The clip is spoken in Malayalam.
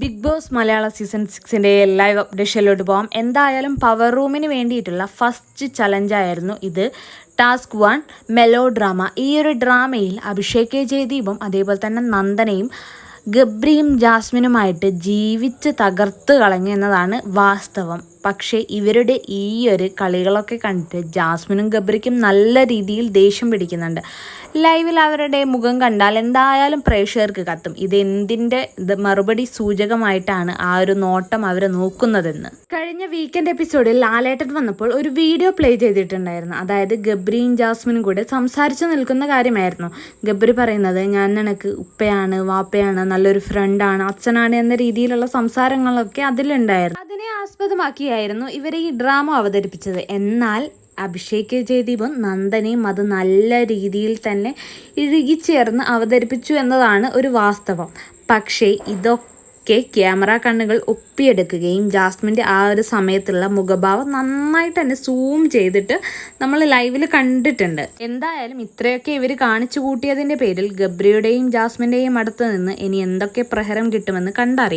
ബിഗ് ബോസ് മലയാള സീസൺ സിക്സിന്റെ ലൈവ് അപ്ഡേഷനിലോട്ട് പോകാം എന്തായാലും പവർ റൂമിന് വേണ്ടിയിട്ടുള്ള ഫസ്റ്റ് ചലഞ്ചായിരുന്നു ഇത്. ടാസ്ക് വൺ മെലോ ഡ്രാമ ഈ ഒരു ഡ്രാമയിൽ അഭിഷേക് ജയദീപും അതേപോലെ തന്നെ നന്ദനയും ഗബ്രിയും ജാസ്മിനുമായിട്ട് ജീവിച്ച് തകർത്ത് കളഞ്ഞു എന്നതാണ് വാസ്തവം. പക്ഷേ ഇവരുടെ ഈ ഒരു കളികളൊക്കെ കണ്ടിട്ട് ജാസ്മിനും ഗബ്രിക്കും നല്ല രീതിയിൽ ദേഷ്യം പിടിക്കുന്നുണ്ട്. ലൈവിൽ അവരുടെ മുഖം കണ്ടാൽ എന്തായാലും പ്രേക്ഷകർക്ക് കത്തും. ഇതെന്തിന്റെ ഇത് മറുപടി സൂചകമായിട്ടാണ് ആ ഒരു നോട്ടം അവർ നോക്കുന്നതെന്ന്. കഴിഞ്ഞ വീക്കെൻഡ് എപ്പിസോഡിൽ ലാലേട്ടൻ വന്നപ്പോൾ ഒരു വീഡിയോ പ്ലേ ചെയ്തിട്ടുണ്ടായിരുന്നു. അതായത് ഗബ്രിയും ജാസ്മിനും കൂടെ സംസാരിച്ചു നിൽക്കുന്ന കാര്യമായിരുന്നു. ഗബ്രി പറയുന്നത് ഞാൻ നിനക്ക് ഉപ്പയാണ് വാപ്പയാണ് നല്ലൊരു ഫ്രണ്ടാണ് അച്ഛനാണ് എന്ന രീതിയിലുള്ള സംസാരങ്ങളൊക്കെ അതിലുണ്ടായിരുന്നു. അതിനെ ആസ്പദമാക്കിയായിരുന്നു ഇവർ ഈ ഡ്രാമ അവതരിപ്പിച്ചത്. എന്നാൽ അഭിഷേക് ജയദീപും നന്ദനയും അത് നല്ല രീതിയിൽ തന്നെ ഇഴുകിച്ചേർന്ന് അവതരിപ്പിച്ചു എന്നതാണ് ഒരു വാസ്തവം. പക്ഷേ ഇതൊക്കെ ക്യാമറ കണ്ണുകൾ ഒപ്പിയെടുക്കുകയും ജാസ്മിന്റെ ആ ഒരു സമയത്തുള്ള മുഖഭാവം നന്നായിട്ട് തന്നെ സൂം ചെയ്തിട്ട് നമ്മൾ ലൈവിൽ കണ്ടിട്ടുണ്ട്. എന്തായാലും ഇത്രയൊക്കെ ഇവർ കാണിച്ചു കൂട്ടിയതിന്റെ പേരിൽ ഗബ്രിയുടെയും ജാസ്മിന്റെയും അടുത്ത് നിന്ന് ഇനി എന്തൊക്കെ പ്രഹരം കിട്ടുമെന്ന് കണ്ടറിയാം.